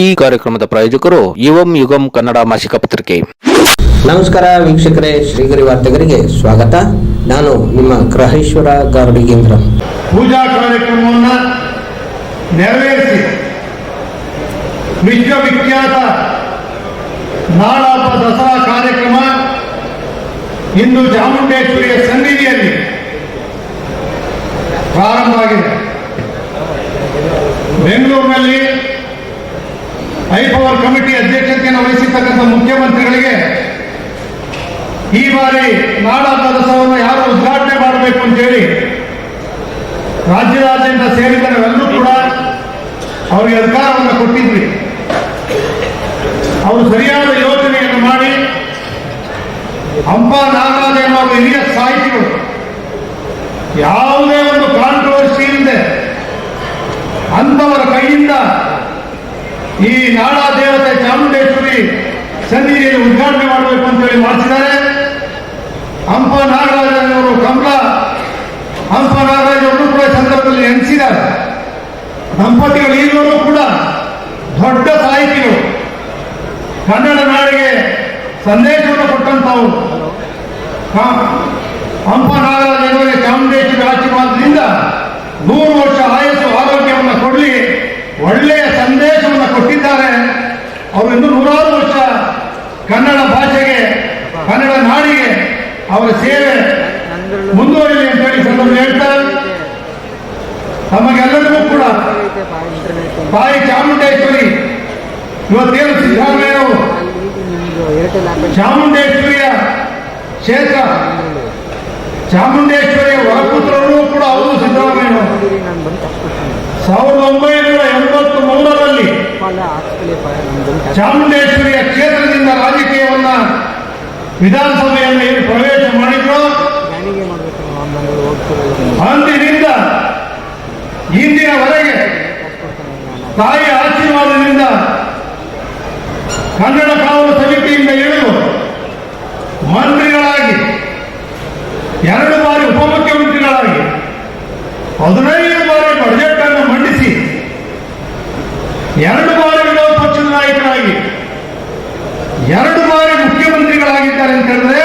ಈ ಕಾರ್ಯಕ್ರಮದ ಪ್ರಾಯೋಜಕರು ಯುವಂ ಯುಗಂ ಕನ್ನಡ ಮಾಸಿಕ ಪತ್ರಿಕೆ. ನಮಸ್ಕಾರ ವೀಕ್ಷಕರೇ ಶ್ರೀಗರಿ ವಾರ್ತೆಗರಿಗೆ ಸ್ವಾಗತ. ನಾನು ನಿಮ್ಮ ಗ್ರಹೇಶ್ವರ ಗಾರುಡಿಗೇಂದ್ರ ಪೂಜಾ ಕಾರ್ಯಕ್ರಮವನ್ನು ನೆರವೇರಿಸಿ. ವಿಶ್ವವಿಖ್ಯಾತ ನಾಡಹಬ್ಬ ದಸರಾ ಕಾರ್ಯಕ್ರಮ ಇಂದು ಚಾಮುಂಡೇಶ್ವರಿಯ ಸನ್ನಿಧಿಯಲ್ಲಿ ಪ್ರಾರಂಭ ಆಗಿದೆ ಬೆಂಗಳೂರಿನಲ್ಲಿ ಐಪವರ್ ಕಮಿಟಿ ಅಧ್ಯಕ್ಷತೆಯನ್ನು ವಹಿಸಿರ್ತಕ್ಕಂಥ ಮುಖ್ಯಮಂತ್ರಿಗಳಿಗೆ ಈ ಬಾರಿ ನಾಡ ದಸರಾವನ್ನು ಯಾರು ಉದ್ಘಾಟನೆ ಮಾಡಬೇಕು ಅಂತ ಹೇಳಿ ರಾಜ್ಯದಾದ್ಯಂತ ಸೇರಿದ ನಾವೆಲ್ಲರೂ ಕೂಡ ಅವರಿಗೆ ಅಧಿಕಾರವನ್ನು ಕೊಟ್ಟಿದ್ವಿ. ಅವರು ಸರಿಯಾದ ಯೋಜನೆಯನ್ನು ಮಾಡಿ ಹಂಪ ನಾಗರಾಜ ಎನ್ನುವ ಹಿರಿಯ ಸಾಹಿತಿಗಳು ಯಾವುದೇ ಒಂದು ಕಾಂಟ್ರವರ್ಸಿ ಇಲ್ಲದೆ ಅಂಥವರ ಕೈಯಿಂದ ಈ ನಾಡ ದೇವತೆ ಚಾಮುಂಡೇಶ್ವರಿ ಸನ್ನಿಧಿಯಲ್ಲಿ ಉದ್ಘಾಟನೆ ಮಾಡಬೇಕು ಅಂತೇಳಿ ಮಾಡಿಸಿದ್ದಾರೆ. ಹಂಪ ನಾಗರಾಜನವರು ಕಮಲ ಹಂಪ ನಾಗರಾಜ್ ಅವರು ಕೂಡ ಸಂದರ್ಭದಲ್ಲಿ ನೆನೆಸಿದ್ದಾರೆ. ದಂಪತಿಗಳು ಈಗಲೂ ಕೂಡ ದೊಡ್ಡ ಸಾಹಿತಿಗಳು. ಕನ್ನಡ ನಾಡಿಗೆ ಸಂದೇಶವನ್ನು ಕೊಟ್ಟಂತವರು ಹಂಪ ನಾಗರಾಜ್ ಅವರಿಗೆ ಚಾಮುಂಡೇಶ್ವರಿ ಆಶೀರ್ವಾದದಿಂದ ನೂರು ವರ್ಷ ಆಯಸ್ಸು ಆರೋಗ್ಯವನ್ನು ಕೊಡಲಿ ಒಳ್ಳೆಯ ಸಂದೇಶವನ್ನು ಕೊಟ್ಟಿದ್ದಾರೆ ಅವರು ಇನ್ನೂ ನೂರಾರು ವರ್ಷ ಕನ್ನಡ ಭಾಷೆಗೆ ಕನ್ನಡ ನಾಡಿಗೆ ಅವರ ಸೇವೆ ಮುಂದುವರಿಲಿ ಅಂತ ಹೇಳಿ ಸಂದರ್ಭ ಹೇಳ್ತಾರೆ ತಮಗೆಲ್ಲರಿಗೂ ಕೂಡ ತಾಯಿ ಚಾಮುಂಡೇಶ್ವರಿ ಇವತ್ತೇನು ಸಿದ್ದರಾಮಯ್ಯವರು ಚಾಮುಂಡೇಶ್ವರಿಯ ಕ್ಷೇತ್ರ. ಚಾಮುಂಡೇಶ್ವರಿಯ ವರಪುತ್ರರು ಕೂಡ ಅವರು ಸಿದ್ದರಾಮಯ್ಯ ಸಾವಿರದ ಒಂಬೈನೂರ ಎಂಬತ್ತು ಮೂರರಲ್ಲಿ ಚಾಮುಂಡೇಶ್ವರಿಯ ಕ್ಷೇತ್ರದಿಂದ ರಾಜಕೀಯವನ್ನ ವಿಧಾನಸಭೆಯಲ್ಲಿ ಏನು ಪ್ರವೇಶ ಮಾಡಿದ್ರು. ಅಂದಿನಿಂದ ಇಂದಿನವರೆಗೆ ತಾಯಿ ಆಶೀರ್ವಾದದಿಂದ ಕನ್ನಡ ಕಾವಲು ಇಳಿದು ಮಂತ್ರಿಗಳಾಗಿ, ಎರಡು ಬಾರಿ ಉಪಮುಖ್ಯಮಂತ್ರಿಗಳಾಗಿ, ಹದಿನೈದು ಬಾರಿ ಬಜೆಟ್ ಅನ್ನು ಮಂಡಿಸಿ, ಎರಡು ಬಾರಿ ವಿರೋಧ ಪಕ್ಷದ ನಾಯಕರಾಗಿ, ಎರಡು ಬಾರಿ ಮುಖ್ಯಮಂತ್ರಿಗಳಾಗಿದ್ದಾರೆ ಅಂತ ಹೇಳಿದ್ರೆ,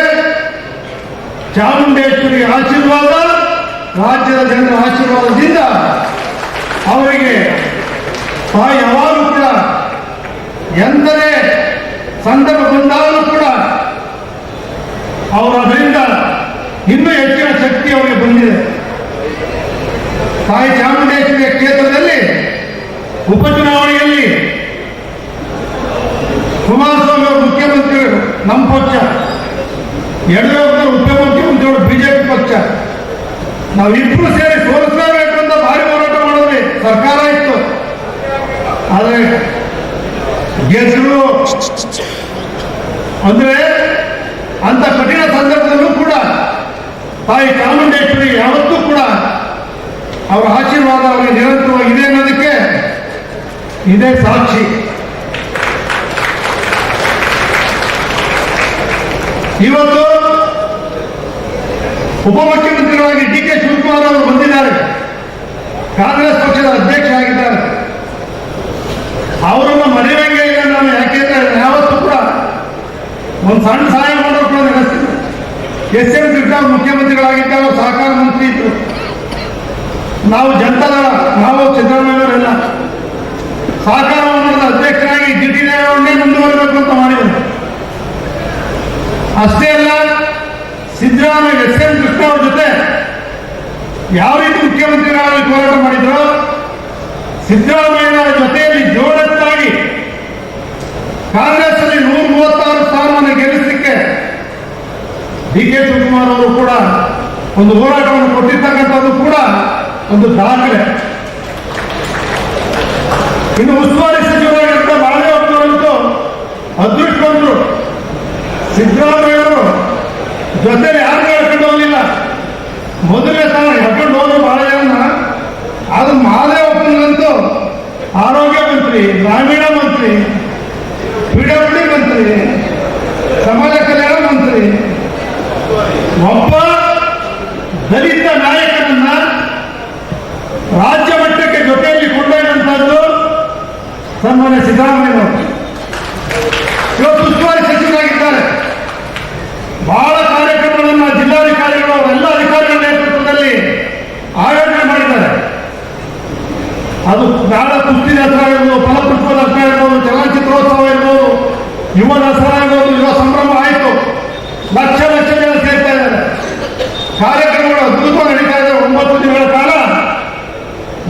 ಚಾಮುಂಡೇಶ್ವರಿ ಆಶೀರ್ವಾದ, ರಾಜ್ಯದ ಜನರ ಆಶೀರ್ವಾದದಿಂದ ಅವರಿಗೆ ಯಾವಾಗ ಕೂಡ ಎಂದರೆ ಸಂದರ್ಭ ಬಂದಾಗಲೂ ಕೂಡ ಅವರು ಅದರಿಂದ ಇನ್ನೂ ಹೆಚ್ಚಿನ ಶಕ್ತಿ ಅವರಿಗೆ ಬಂದಿದೆ. ತಾಯಿ ಚಾಮುಂಡೇಶ್ವರಿಯ ಕ್ಷೇತ್ರದಲ್ಲಿ ಉಪಚುನಾವಣೆಯಲ್ಲಿ ಕುಮಾರಸ್ವಾಮಿ ಅವರು ಮುಖ್ಯಮಂತ್ರಿ ನಮ್ಮ ಪಕ್ಷ ಯಡಿಯೂರಪ್ಪನವರು ಅವರು ಬಿಜೆಪಿ ಪಕ್ಷ. ನಾವಿಬ್ಬರು ಸೇರಿ ಸೋಲಿಸಲೇಬೇಕು ಅಂತ ಭಾರಿ ಹೋರಾಟ ಮಾಡಿದ್ವಿ. ಸರ್ಕಾರ ಇತ್ತು. ಆದರೆ ಗೆದ್ರು ಅಂದ್ರೆ ಅಂತ ಕಠಿಣ ಸಂದರ್ಭದಲ್ಲೂ ಕೂಡ ತಾಯಿ ಚಾಮುಂಡೇಶ್ವರಿ ಯಾವತ್ತೂ ಕೂಡ ಅವರ ಆಶೀರ್ವಾದ ಅವರಿಗೆ ನಿರಂತರವಾಗಿ ಇದೆ ಅನ್ನೋದಕ್ಕೆ ಇದೇ ಸಾಕ್ಷಿ. ಇವತ್ತು ಉಪಮುಖ್ಯಮಂತ್ರಿಗಳಾಗಿ ಡಿ ಕೆ ಶಿವಕುಮಾರ್ ಅವರು ಬಂದಿದ್ದಾರೆ. ಕಾಂಗ್ರೆಸ್ ಪಕ್ಷದ ಅಧ್ಯಕ್ಷ ಆಗಿದ್ದಾರೆ. ಅವರನ್ನು ಮರೆಯಂಗೆ ಇಲ್ಲ ನಾನು ಯಾಕೆಂದ್ರೆ ಯಾವತ್ತೂ ಕೂಡ ಒಂದು ಸಣ್ಣ ಸಹಾಯ ಎಸ್ ಎಂ ಕೃಷ್ಣ ಮುಖ್ಯಮಂತ್ರಿಗಳಾಗಿದ್ದಾಗ ಸಹಕಾರ ಮಂತ್ರಿ ಇದ್ರು. ನಾವು ಜನತಾದಳ, ನಾವು ಸಿದ್ದರಾಮಯ್ಯವರೆಲ್ಲ ಸಹಕಾರ ಮಂಡಲದ ಅಧ್ಯಕ್ಷರಾಗಿ ಜಿ ಟಿ ದೇವೇಗೌಡನೇ ಮುಂದುವರಬೇಕು ಅಂತ ಮಾಡಿದರು. ಅಷ್ಟೇ ಅಲ್ಲ, ಸಿದ್ದರಾಮಯ್ಯ, ಎಸ್ ಎಂ ಕೃಷ್ಣ ಅವ್ರ ಜೊತೆ ಯಾವ ರೀತಿ ಮುಖ್ಯಮಂತ್ರಿಗಳಾಗಿ ಹೋರಾಟ ಮಾಡಿದ್ರು, ಸಿದ್ದರಾಮಯ್ಯನವರ ಜೊತೆಯಲ್ಲಿ ಜೋಡತ್ತಾಗಿ ಕಾಂಗ್ರೆಸ್ ಡಿ ಕೆ ಶಿವಕುಮಾರ್ ಅವರು ಕೂಡ ಒಂದು ಹೋರಾಟವನ್ನು ಕೊಟ್ಟಿರ್ತಕ್ಕಂಥದ್ದು ಕೂಡ ಒಂದು ದಾಖಲೆ. ಇನ್ನು ಉಸ್ತುವಾರಿ ಸಚಿವರಾಗಿದ್ದ ಬಾಳೆಹೊನ್ನವರಂತೂ ಅದೃಷ್ಟವಂತರು ಸಿದ್ದರಾಮಯ್ಯವರು ಜೊತೆಲಿ ಯಾರು ಹೇಳ್ಕೊಂಡು ಹೋಗಲಿಲ್ಲ. ಮೊದಲನೇ ಸಲ ಹೇಳ್ಕೊಂಡು ಹೋದ್ರು ಬಾಳೆಯನ್ನ ಜನ ಅದು ಮಹಾದೇವಪ್ಪನಂತೂ ಆರೋಗ್ಯ ಮಂತ್ರಿ, ಗ್ರಾಮೀಣ ಮಂತ್ರಿ ಪಿಡಬ್ಲ್ಯೂ ಮಂತ್ರಿ, ಸಮಾಜ ಕಲ್ಯಾಣ ಮಂತ್ರಿ ಒಬ್ಬ ದಲಿತ ನಾಯಕನನ್ನ ರಾಜ್ಯ ಮಟ್ಟಕ್ಕೆ ಜೊತೆಯಲ್ಲಿ ಕೊಂಡೊಯ್ದಂಥದ್ದು ಸನ್ಮಾನ್ಯ ಸಿದ್ದರಾಮಯ್ಯ ಇವತ್ತು ಉಸ್ತುವಾರಿ ಸಚಿವರಾಗಿದ್ದಾರೆ. ಬಹಳ ಕಾರ್ಯಕ್ರಮಗಳನ್ನು ಜಿಲ್ಲಾಧಿಕಾರಿಗಳು, ಎಲ್ಲ ಅಧಿಕಾರಿಗಳ ನೇತೃತ್ವದಲ್ಲಿ ಆಯೋಜನೆ ಮಾಡಿದ್ದಾರೆ. ಅದು ನಾಡ ಕುಸ್ತಿ ದಸರಾ ಇರ್ಬೋದು ಫಲಪುಷ್ಪ ದಸರಾ ಇರ್ಬೋದು, ಚಲನಚಿತ್ರೋತ್ಸವ ಇರ್ಬೋದು, ಯುವ ದಸರಾ ಇರ್ಬೋದು, ಯುವ ಸಂಭ್ರಮ ಆಯಿತು. ಲಕ್ಷ ಲಕ್ಷ ಜನ ಸೇರ್ತಾ ಇದ್ದಾರೆ ಕಾರ್ಯಕ್ರಮಗಳು ಅದ್ಭುತವಾಗಿ ನಡೀತಾ ಇದೆ. ಒಂಬತ್ತು ದಿನಗಳ ಕಾಲ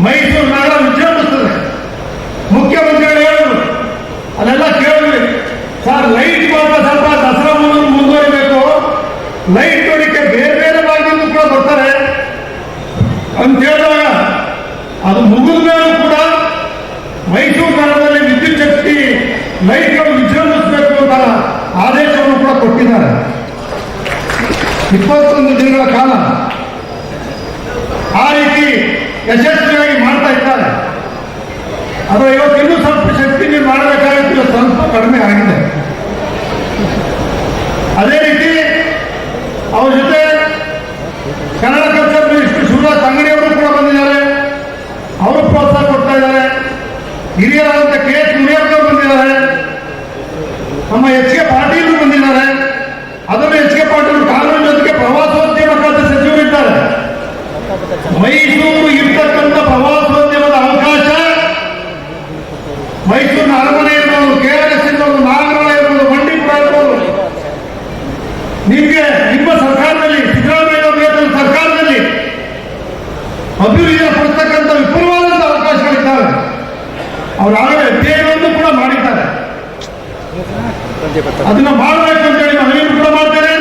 ಮೈಸೂರು ನಗರ ವಿಜೃಂಭಿಸ್ತದೆ ಮುಖ್ಯಮಂತ್ರಿಗಳು ಹೇಳಿದ್ರು ಅಲ್ಲೆಲ್ಲ ಕೇಳಿದ್ವಿ. ಸರ್, ಲೈಟ್ ಮಾತ್ರ ಸ್ವಲ್ಪ ದಸರಾ ಮುಂದೆ ಮುಂದುವರಿಬೇಕು. ಲೈಟ್ ನೋಡಿಕೆ ಬೇರೆ ಬೇರೆ ಭಾಗದಿಂದ ಕೂಡ ಬರ್ತಾರೆ. ಅಂತ ಹೇಳಿದಾಗ ಅದು ಮುಗಿದ ಮೇಲೂ ಕೂಡ ಮೈಸೂರು ನಗರದಲ್ಲಿ ವಿದ್ಯುತ್ ಶಕ್ತಿ ಲೈಟ್ಗಳು ವಿಜೃಂಭಿಸಬೇಕು ಅಂತ ಆದೇಶವನ್ನು ಕೂಡ ಕೊಟ್ಟಿದ್ದಾರೆ ಇಪ್ಪತ್ತೊಂದು ದಿನಗಳ ಕಾಲ ಆ ರೀತಿ ಯಶಸ್ವಿಯಾಗಿ ಮಾಡ್ತಾ ಇದ್ದಾರೆ. ಆದರೆ ಇವತ್ತು ಇನ್ನೂ ಸ್ವಲ್ಪ ಶಕ್ತಿ ನೀವು ಮಾಡಬೇಕಾಗಿತ್ತು ಸ್ವಲ್ಪ ಕಡಿಮೆ ಆಗಿದೆ. ಅದೇ ರೀತಿ ಅವ್ರ ಜೊತೆ ಕನ್ನಡ ಕಲ್ಚರ್ ಮಿನಿಸ್ಟರ್ ಶಿವರಾಜ್ ತಂಗಡಿಯವರು ಕೂಡ ಬಂದಿದ್ದಾರೆ ಅವರು ಪ್ರೋತ್ಸಾಹ ಕೊಡ್ತಾ ಇದ್ದಾರೆ ಹಿರಿಯರಾದಂಥ ಕೆ ಎಸ್ ಮುನಿಯಪ್ಪರು ಬಂದಿದ್ದಾರೆ ನಮ್ಮ ಎಚ್ ಕೆ ಪಾಟೀಲ್ ಬಂದಿದ್ದಾರೆ ಅದನ್ನು ಎಚ್ ಕೆ ಪಾಟೀಲ್ ಕಾನೂನು ಜೊತೆಗೆ ಪ್ರವಾಸೋದ್ಯಮ ಖಾತೆ ಸಚಿವರಿದ್ದಾರೆ ಮೈಸೂರು ಇರ್ತಕ್ಕಂಥ ಪ್ರವಾಸೋದ್ಯಮದ ಅವಕಾಶ ಮೈಸೂರಿನ ಅರಮನೆ ಇರ್ಬೋದು ಕೆ ಆರ್ ಎಸ್ ಇರ್ಬೋದು ನಾಗರಹೊಳೆ ಇರ್ಬೋದು ಬಂಡೀಪುರ ಇರ್ಬೋದು ನಿಮಗೆ ನಿಮ್ಮ ಸರ್ಕಾರದಲ್ಲಿ ಸಿದ್ದರಾಮಯ್ಯ ಅವರ ನೇತೃತ್ವದ ಸರ್ಕಾರದಲ್ಲಿ ಅಭಿವೃದ್ಧಿ ಪಡಿಸ್ತಕ್ಕಂಥ ವಿಪುಲವಾದಂಥ ಅವಕಾಶಗಳಿದ್ದಾವೆ ಅವರು ಆಗಲೇ ಅಧ್ಯಯನವನ್ನು ಕೂಡ ಮಾಡಿದ್ದಾರೆ ಅದನ್ನ ಮಾಡಬೇಕು ಅಂತೇಳಿ ಮನವಿಯನ್ನು ಕೂಡ ಮಾಡ್ತೇನೆ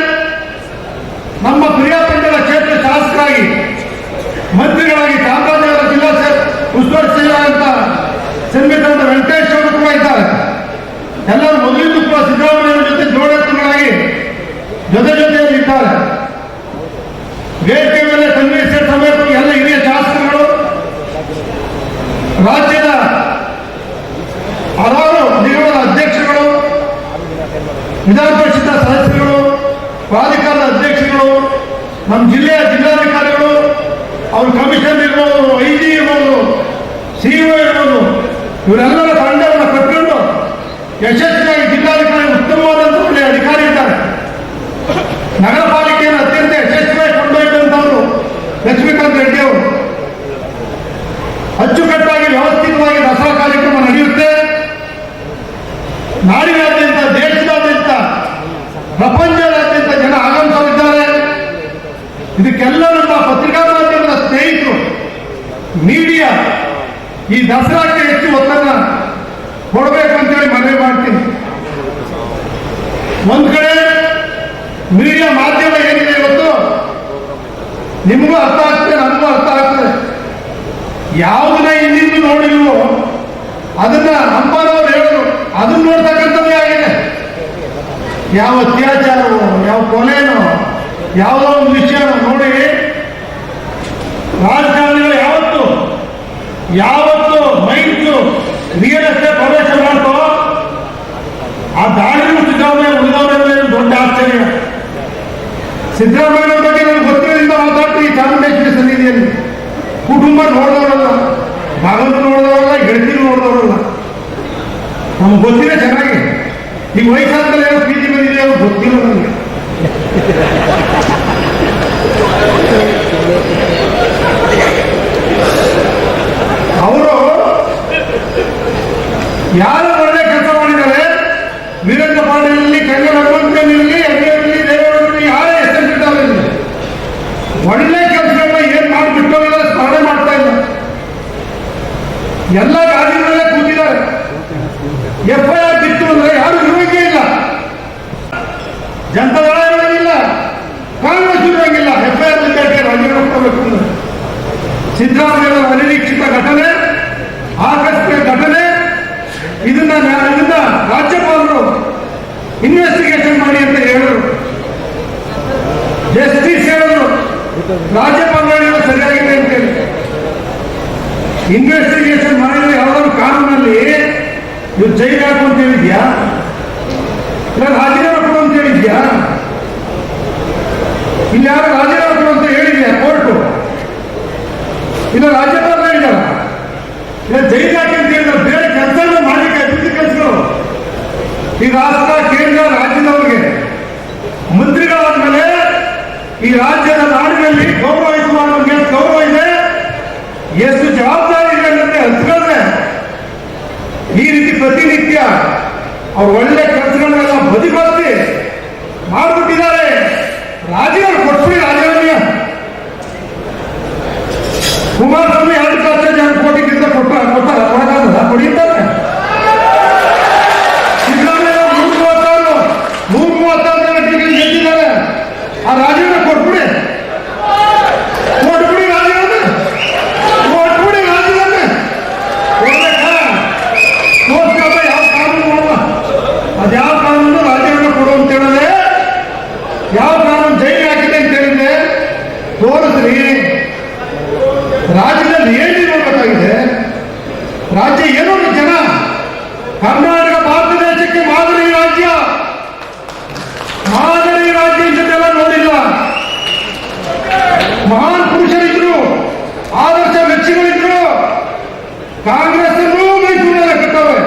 ನಮ್ಮ ಪ್ರಿಯಪಟ್ಟಣ ಕ್ಷೇತ್ರ ಶಾಸಕರಾಗಿ, ಮಂತ್ರಿಗಳಾಗಿ ಚಾಮರಾಜನಗರ ಜಿಲ್ಲಾ ಉಸ್ತುವಾರಿ ಅಂತ ಸಂವಿಧಾನದ ವೆಂಕಟೇಶ್ ಅವರು ಕೂಡ ಇದ್ದಾರೆ. ಎಲ್ಲರೂ ಮೊದಲಿಂದ ಕೂಡ ಸಿದ್ದರಾಮಯ್ಯ ಜೊತೆ ಜೋಡೆತ್ತುಗಳಾಗಿ ಜೊತೆ ಜೊತೆಯಲ್ಲಿ ಇದ್ದಾರೆ. ವೇದಿಕೆ ಮೇಲೆ ಸನ್ನಿವೇಶ ಸಮೇತ ಎಲ್ಲ ಹಿರಿಯ ಶಾಸಕರುಗಳು ರಾಜ್ಯದ ವಿಧಾನ ಪರಿಷತ್ ಸದಸ್ಯರುಗಳು ಪ್ರಾಧಿಕಾರದ ಅಧ್ಯಕ್ಷರುಗಳು, ನಮ್ಮ ಜಿಲ್ಲೆಯ ಜಿಲ್ಲಾಧಿಕಾರಿಗಳು, ಅವ್ರ ಕಮಿಷನ್ ಇರ್ಬೋದು ಐ ಜಿ ಇರ್ಬೋದು, ಸಿಇಒ ಇರ್ಬೋದು, ಇವರೆಲ್ಲರ ತಂಡವನ್ನು ಕಟ್ಟಿಕೊಂಡು ಯಶಸ್ವಿಯಾಗಿ ಜಿಲ್ಲಾಧಿಕಾರಿ ಉತ್ತಮವಾದಂತಹ ಅಧಿಕಾರಿ ಇದ್ದಾರೆ. ನಗರ ಪಾಲಿಕೆಯನ್ನು ಅತ್ಯಂತ ಯಶಸ್ವಿಯಾಗಿ ಕೊಂಡೊಯ್ದಂಥವರು ಲಕ್ಷ್ಮೀಕಾಂತ್ ರೆಡ್ಡಿ ಅವರು ಅಚ್ಚುಕಟ್ಟಾಗಿ ವ್ಯವಸ್ಥಿತವಾಗಿ ದಸರಾ ಕಾರ್ಯಕ್ರಮ ನಡೆಯುತ್ತೆ ನಾಡಿನಾದ್ಯಂತ ದೇಶದಾದ್ಯಂತ ಪ್ರಪಂಚದಾದ್ಯಂತ ಜನ ಆಗಮಿಸಲಿದ್ದಾರೆ ಇದಕ್ಕೆಲ್ಲ ನಮ್ಮ ಪತ್ರಿಕಾ ಮಾಧ್ಯಮದ ಸ್ನೇಹಿತರು ಮೀಡಿಯಾ ಈ ದಸರಾಕ್ಕೆ ಹೆಚ್ಚು ಒತ್ತನ್ನ ಕೊಡಬೇಕು ಅಂತೇಳಿ ಮನವಿ ಮಾಡ್ತೀನಿ ಒಂದ್ ಕಡೆ ಮೀಡಿಯಾ ಮಾಧ್ಯಮ ಏನಿದೆ ಇವತ್ತು ನಿಮಗೂ ಅರ್ಥ ಆಗ್ತದೆ, ನಮಗೂ ಅರ್ಥ ಆಗ್ತದೆ. ಯಾವುದನ್ನ ಹಿಂದಿಂದು ನೋಡಿಲ್ವೋ ಅದನ್ನ ಅಂಬಾರವ್ರು ಹೇಳೋದು, ಅದನ್ನ ನೋಡ್ತಕ್ಕಂಥದ್ದೇ ಆಗಿದೆ. ಯಾವ ಅತ್ಯಾಚಾರವೋ, ಯಾವ ಕೊಲೆನೋ, ಯಾವುದೋ ಒಂದು ವಿಷಯನೋ ನೋಡಿ ರಾಜಕಾರಣಿಗಳು ಯಾವತ್ತು ಯಾವತ್ತು ಮೈಂಡ್ ರಿಯಲ್ ಎಸ್ಟೇಟ್ ಪ್ರವೇಶ ಮಾಡ್ತೋ ಆ ದಾಳಿನೂ ಸಿದ್ದರಾಮಯ್ಯ ಉಳಿದವರಲ್ಲೇ ದೊಡ್ಡ ಆಶ್ಚರ್ಯ? ಸಿದ್ದರಾಮಯ್ಯ ಬಗ್ಗೆ ನನಗೆ ಗೊತ್ತಿರೋದ್ರಿಂದ ಈ ಚಾಮುಂಡೇಶ್ವರಿ ಸನ್ನಿಧಿಯಲ್ಲಿ ಕುಟುಂಬ ನೋಡಿದವರಲ್ಲ ಮಗನ ನೋಡಿದವರಲ್ಲ, ಗೆಳತಿ ನೋಡಿದವರಲ್ಲ. ನಮ್ಗೆ ಗೊತ್ತಿದೆ ಚೆನ್ನಾಗಿ. ಈ ವಯಸ್ಸಾದ್ಮೇಲೆ ಏನೋ ಪ್ರೀತಿ ಬಂದಿದೆ ಅವ್ರು ಗೊತ್ತಿಲ್ಲ ನನಗೆ ಅವರು ಯಾರು ವೀರೇಂದ್ರ ಪಾಟೀಲಲ್ಲಿ ಕನ್ನಡ ಹನುಮಂತನಲ್ಲಿ ಎಣ್ಣೆಯಲ್ಲಿ ದೇವರಲ್ಲಿ ಯಾರೇ ಹೆಸರಿಟ್ಟಿದ್ದಾರೆ ಒಳ್ಳೆ ಕೆಲಸಗಳನ್ನ ಏನ್ ಮಾಡಿಬಿಟ್ಟು ಸ್ಮರಣೆ ಮಾಡ್ತಾ ಇಲ್ಲ. ಎಲ್ಲ ಗಾಡಿಗಳಲ್ಲೇ ಕೂತಿದ್ದಾರೆ. ಎಫ್ ಬಿತ್ತು ಅಂದ್ರೆ ಯಾರು ಇರುವಂಗೇ ಇಲ್ಲ. ಜನತಾದಳ ಇರುವಂಗಿಲ್ಲ ಕಾಂಗ್ರೆಸ್ ಇರುವಂಗಿಲ್ಲ. ಎಫ್ ಐ ಆರ್ ಅಂದ್ರೆ. ಸಿದ್ದರಾಮಯ್ಯ ಅನಿರೀಕ್ಷಿತ ಘಟನೆ, ಆಕಸ್ಮಿಕ ಘಟನೆ ಇದನ್ನ ನಾ- ಇದನ್ನ ರಾಜ್ಯಪಾಲರು ಇನ್ವೆಸ್ಟಿಗೇಷನ್ ಮಾಡಿ ಅಂತ ಹೇಳಿದ್ರು ಜಸ್ಟಿಸ್ ಹೇಳಿದ್ರು ರಾಜ್ಯಪಾಲರು ಸರಿಯಾಗಿದೆ ಅಂತ ಹೇಳಿ. ಇನ್ವೆಸ್ಟಿಗೇಷನ್ ಮಾಡಿದ್ರೆ ಯಾವ್ದಾದ್ರು ಕಾನೂನಲ್ಲಿ ನೀವು ಜೈಲು ಹಾಕು ಅಂತ ಹೇಳಿದ್ಯಾ? ಇಲ್ಲ ರಾಜೀನಾಮೆ ಕೊಡು ಅಂತ ಹೇಳಿದ್ಯಾ? ಇಲ್ಲಿ ಯಾರು ರಾಜೀನಾಮೆ ಕೊಡು ಅಂತ ಹೇಳಿದ್ಯಾ ಕೋರ್ಟು? ಇಲ್ಲ ರಾಜ್ಯಪಾಲ ಹೇಳಿದಾರ? ಇಲ್ಲ ಜೈಲು ಹಾಕಿ ಅಂತ ಹೇಳಿದ್ರೆ? ಬೇರೆ ಕೆಲಸ ಮಾಡಲಿಕ್ಕೆ ಅಭಿವೃದ್ಧಿ ಕೆಲಸಗಳು ಈ ರಾಷ್ಟ್ರ, ಕೇಂದ್ರ, ರಾಜ್ಯದವರಿಗೆ. ಮಂತ್ರಿಗಳಾದ್ಮೇಲೆ ಈ ರಾಜ್ಯದ ನಾಡಿನಲ್ಲಿ ಗೌರವಿಸುವ ನಮಗೆ ಗೌರವ ಇದೆ. ಎಷ್ಟು ಜವಾಬ್ದಾರಿ ಇದೆ ಅಂತ ಹಂಚ್ಕೊಂಡ್ರೆ ಈ ರೀತಿ ಪ್ರತಿನಿತ್ಯ ಅವ್ರು ಒಳ್ಳೆ ಕೆಲಸಗಳನ್ನೆಲ್ಲ ಬದಿಗೊತ್ತಿ ಮಾಡ್ಬಿಟ್ಟಿದ್ದಾರೆ. ರಾಜೀನಾಮೆ ಕೊಟ್ಬಿಡಿ ರಾಜೀನಾಮೆ ಕುಮಾರಸ್ವಾಮಿ ಎರಡು ಲಕ್ಷ ಜನ ಕೋಟಿಗಿಂತ ಕೊಟ್ಟ ಕೊಟ್ಟ ಕೊಡಕ್ಕಾಗಲ್ಲ ಕೊಡಿತಾರೆ ಸಿದ್ದರಾಮಯ್ಯ ನೂರ ಮೂವತ್ತಾರು ನೂರ ಮೂವತ್ತಾರು ಜನ ಟಿಕೆಟ್ ಗೆದ್ದಿದ್ದಾರೆ ಆ ರಾಜೀನಾಮೆ ಕೊಟ್ಬಿಡಿ ಕೊಟ್ಬಿಡಿ ರಾಜೀನಾಮೆ ಕೊಟ್ಬಿಡಿ ರಾಜೀನಾಮೆ ಕೊಡ್ಬೇಕಾ ತೋರ್ಸ್ಕೊಬ್ಬ ಯಾವ ಕಾನೂನು ಮಾಡುವ ಅದ್ಯಾವ ಕಾನೂನು ರಾಜೀನಾಮೆ ಕೊಡು ಅಂತ ಹೇಳಿದ್ರೆ ಯಾವ ಕಾನೂನು ಜೈಲು ಹಾಕಿದೆ ಅಂತ ಹೇಳಿದ್ರೆ ತೋರಿಸ್ರಿ ರಾಜ್ಯದಲ್ಲಿ ಏನು ನೋಡಬೇಕಾಗಿದೆ ರಾಜ್ಯ ಏನೋ ಜನ ಕರ್ನಾಟಕ ಭಾರತ ದೇಶಕ್ಕೆ ಮಾದರಿ ರಾಜ್ಯ. ಮಾದರಿ ರಾಜ್ಯ ಇಂಥದ್ದೆಲ್ಲ ನೋಡಿಲ್ಲ. ಮಹಾನ್ ಪುರುಷರಿದ್ರು, ಆದರ್ಶ ವ್ಯಕ್ತಿಗಳಿದ್ರು. ಕಾಂಗ್ರೆಸ್ ಮೈಸೂರಿನಲ್ಲಿ ಕಟ್ಟವೆ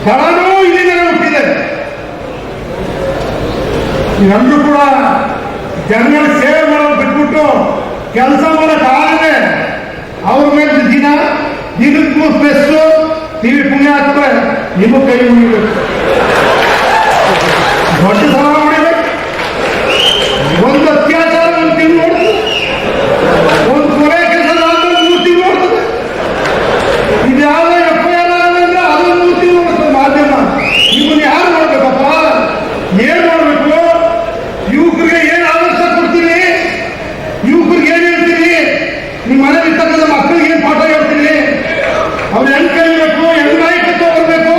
ಸ್ಥಳನೂ ಇಲ್ಲಿಂದಲೇ ಹುಟ್ಟಿದೆ ಇವೆಲ್ಲರೂ ಕೂಡ ಜನಗಳ ಸೇವೆ ಮಾಡೋದು ಬಿಟ್ಬಿಟ್ಟು ಕೆಲಸ ಮಾಡೋಕ್ಕಾಗದೆ ಅವ್ರ ಮೇಲೆ ದಿನ, ದಿನಕ್ಕೂ ಸ್ಪೆಸ್ಸು ಟಿವಿ ಪುಣ್ಯ ಹಾಕ್ತಾರೆ ನಿಮಗೆ ಕೈ ಮುಗಿಬೇಕು. ದೊಡ್ಡ ಸಲ ಮಾಡಿಬೇಕು ಒಂದು ಅತ್ಯಾಚಾರ ಒಂದು ತಿಂಗಳು ನೋಡ್ತದೆ ಒಂದು ಕೊಲೆ ಕೆಲಸ ಮೂರು ತಿಂಗಳು ನೋಡ್ತದೆ ಇದು ಯಾವ ಎಫ್ ಐ ಆರ್ ಅಂದ್ರೆ ಅದು ಮೂರು ತಿಂಗಳು ನೋಡ್ತದೆ ಮಾಧ್ಯಮ ನಿಮ್ಮನ್ನ ಯಾರು ನೋಡ್ಬೇಕಪ್ಪ ಏನ್ ನೋಡ್ಬೇಕು ಯುವಕರಿಗೆ ಏನ್ ಆದರ್ಶ ಕೊಡ್ತೀನಿ ಯುವಕರಿಗೆ ಏನ್ ಹೇಳ್ತೀನಿ ನಿಮ್ಮ ಮನೆ ಇರ್ತಕ್ಕಂಥ ಮಕ್ಕಳಿಗೆ ಏನ್ ಪಾಠ ಹೇಳ್ತೀನಿ ಅವ್ರು ಹೆಂಗ್ ಕಲಿಬೇಕು ಹೆಂಗ್ ನಾಯಕತ್ವ ಬರ್ಬೇಕು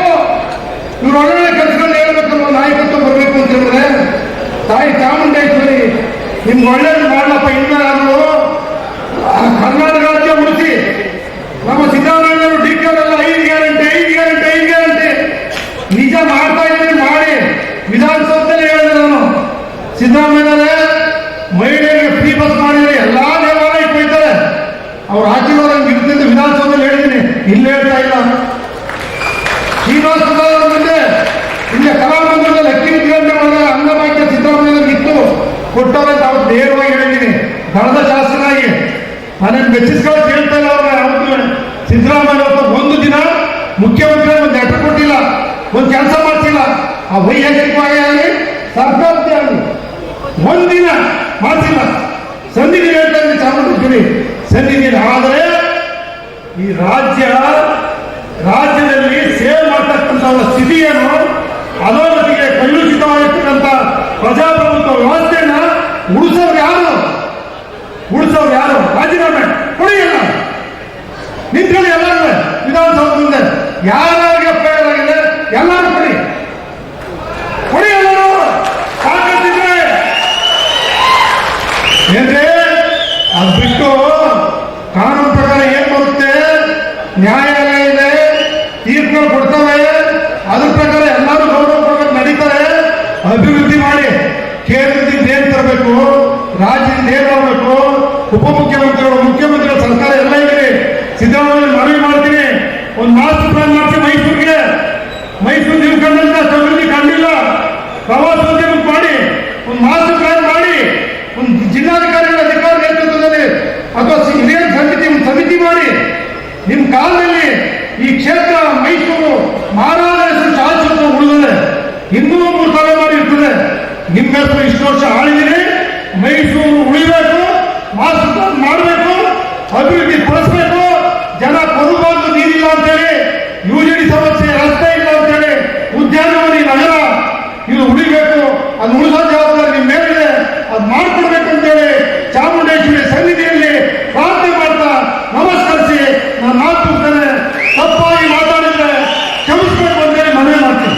ಇವ್ರು ಒಳ್ಳೆ ಕೆಲಸಗಳನ್ನ ಹೇಳ್ಬೇಕಲ್ವ ನಾಯಕತ್ವ ಬರ್ಬೇಕು ಅಂತ ಹೇಳಿದ್ರೆ ತಾಯಿ ಚಾಮುಂಡೇಶ್ವರಿ ನಿಮ್ಗೆ ಒಳ್ಳೇದು ಮಾಡಲಪ್ಪ ಇನ್ನಾರು ಕರ್ನಾಟಕ ರಾಜ್ಯ ಉಳಿಸಿ ನಮ್ಮ ಸಿದ್ದರಾಮಯ್ಯವರು ಡಿ ಕೆ ಅವರೆಲ್ಲ ಐದು ಗ್ಯಾರಂಟಿ ಐದು ಗ್ಯಾರಂಟಿ ಐದು ಗ್ಯಾರಂಟಿ. ನಿಜ ಮಾಡ್ತಾ ಇದ್ದೀನಿ, ಮಾಡಿ. ವಿಧಾನಸೌಧದಲ್ಲಿ ಹೇಳಿದೆ ನಾನು. ಸಿದ್ದರಾಮಯ್ಯನವರೇ ಮಹಿಳೆಯರಿಗೆ ಫ್ರೀ ಬಸ್ ಮಾಡಿದ್ರೆ ಎಲ್ಲಾ ದೇವಾಲಯಕ್ಕೆ ಹೋಯ್ತಾರೆ ಅವ್ರ ಆಶೀರ್ವಾದ ಹಂಗೆ ಇರ್ತದೆ ವಿಧಾನಸೌಧದಲ್ಲಿ ಹೇಳಿದ್ದೀನಿ ಇಲ್ಲಿ ಹೇಳ್ತಾ ಇಲ್ಲ ಶ್ರೀನಿವಾಸ ಅವ್ರ ಮುಂದೆ ಇಲ್ಲೇ ಕಲಾಮಂದಿರದಲ್ಲಿ ಅಕ್ಕಿ ವಿತರಣೆ ಮಾಡಿದಾಗ ಅಂಗಮಾಕ್ಯ ಸಿದ್ದರಾಮಯ್ಯ ಇತ್ತು ಕೊಟ್ಟವ್ರಂತ ಅವ್ರು ನೇರವಾಗಿ ಹೇಳಿದ್ದೀನಿ. ದಳದ ಶಾಸಕರಾಗಿ ನಾನೇನು ಮೆಚ್ಚಿಸ್ಕೊಳ್ಳೋಕೆ ಹೇಳ್ತಾ ಇಲ್ಲ ಅವ್ರನ್ನ ಯಾವತ್ತೂ ಸಿದ್ದರಾಮಯ್ಯ ಒಂದು ದಿನ ಮುಖ್ಯಮಂತ್ರಿ ಒಂದು ಲೆಟರ್ ಕೊಟ್ಟಿಲ್ಲ, ಒಂದು ಕೆಲಸ ಮಾಡ್ತಿಲ್ಲ. ಆ ವೈಯಕ್ತಿಕವಾಗಿ ಆಗಲಿ ಸರ್ಕಾರಕ್ಕೆ ಆಗಲಿ. ಒಂದಿನ ಮಾಡ್ತಿಲ್ಲ. ಸನ್ನಿಧಿ ಹೇಳ್ತಾ ಇದ್ದೀನಿ ಚಾಮುಂಡೇಶ್ವರಿ ಸನ್ನಿಧಿ ಆದರೆ ಈ ರಾಜ್ಯ ರಾಜ್ಯದಲ್ಲಿ ಸೇವೆ ಮಾಡ್ತಕ್ಕಂಥ ಸ್ಥಿತಿ ಏನು? ಉಳಿಸೋರು ಯಾರು ರಾಜೀನಾಮೆ ಕೊಡಿ ಎಲ್ಲ ನಿಂತ್ಕೊಳ್ಳಿ ಎಲ್ಲರೂ ವಿಧಾನಸೌಧ ಮುಂದೆ ಯಾರಿಗೆ ಫೇಲ್ ಆಗಿದೆ ಎಲ್ಲರೂ ಕೊಡಿ ಕೊಡಿ ಎಲ್ಲರೂ ತಾಕತ್ತಿದ್ರೆ ಏನ್ರಿ ಅದು ಬಿಟ್ಟು ಕಾನೂನು ಪ್ರಕಾರ ಏನ್ ಬರುತ್ತೆ ನ್ಯಾಯಾಲಯ ಇದೆ ತೀರ್ಪುಗಳು ಕೊಡ್ತವೆ ಅದ್ರ ಪ್ರಕಾರ ಎಲ್ಲರೂ ಗೌರವ ಕೊಡ್ಬೇಕು ನಡೀತಾರೆ ಅಭಿವೃದ್ಧಿ ಮಾಡಿ ಕೇಂದ್ರದಿಂದ ಏನ್ ತರಬೇಕು ರಾಜ್ಯದಿಂದ ಏನ್ ಮಾಡಬೇಕು ಉಪಮುಖ್ಯಮಂತ್ರಿಗಳು ಮುಖ್ಯಮಂತ್ರಿಗಳು ಸರ್ಕಾರ ಎಲ್ಲ ಇದೆ ಸಿದ್ದರಾಮಯ್ಯ ಮನವಿ ಮಾಡ್ತೀನಿ ಒಂದು ಮಾಸ್ಟರ್ ಪ್ಲಾನ್ ಮಾಡ್ತೀನಿ ಮೈಸೂರಿಗೆ ಮೈಸೂರು ನೀವು ಕಂಡಂತ ಅಭಿವೃದ್ಧಿ ಕಂಡಿಲ್ಲ ಪ್ರವಾಸೋದ್ಯಮ ಮಾಡಿ ಒಂದು ಮಾಸ್ಟರ್ ಪ್ಲಾನ್ ಮಾಡಿ ಒಂದು ಜಿಲ್ಲಾಧಿಕಾರಿಗಳ ಅಧಿಕಾರ ನೇತೃತ್ವದಲ್ಲಿ ಅಥವಾ ಸಿ- ಹಿರಿಯರ ಸಮಿತಿ ಒಂದು ಸಮಿತಿ ಮಾಡಿ ನಿಮ್ಮ ಕಾಲದಲ್ಲಿ ಈ ಕ್ಷೇತ್ರ ಮೈಸೂರು ಮಹಾರಾಜ ಹೆಸರು ಶಾಶ್ವತ ಉಳಿದಿದೆ ಇನ್ನೂ ಮೂರು ತಲೆಮಾರು ಇರ್ತದೆ ನಿಮ್ಮ ಹೆಸರು ಇಷ್ಟು ವರ್ಷ ಆಳಿದಿರಿ ಮೈಸೂರು ಉಳಿಬೇಕು ಮಾಸ್ಟರ್ ಪ್ಲಾನ್ ಮಾಡಬೇಕು ಅಭಿವೃದ್ಧಿ ಪಡಿಸಬೇಕು ಜನ ಕೊಡುಬಾರ್ದು ನೀರಿಲ್ಲ ಅಂತೇಳಿ ಯುಜಿಡಿ ಸಮಸ್ಯೆ ರಸ್ತೆ ಇಲ್ಲ ಅಂತೇಳಿ ಉದ್ಯಾನವನಿ ನಗರ ಇದು ಉಳಿಬೇಕು ಅದು ಉಳಿಸೋ ಜವಾಬ್ದಾರಿ ನಿಮ್ಮ ಮೇಲಿದೆ ಅದು ಮಾಡ್ಕೊಡ್ಬೇಕು ಅಂತೇಳಿ ಚಾಮುಂಡೇಶ್ವರಿ ಸನ್ನಿಧಿಯಲ್ಲಿ ಪ್ರಾರ್ಥನೆ ಮಾಡ್ತಾ ನಮಸ್ಕರಿಸಿ ನಾನು ಮಾತು ಮುಗ್ಸ್ತೇನೆ. ತಪ್ಪಾಗಿ ಮಾತಾಡಿದ್ರೆ ಕ್ಷಮಿಸ್ಬೇಕು ಅಂತೇಳಿ ಮನವಿ ಮಾಡ್ತೀನಿ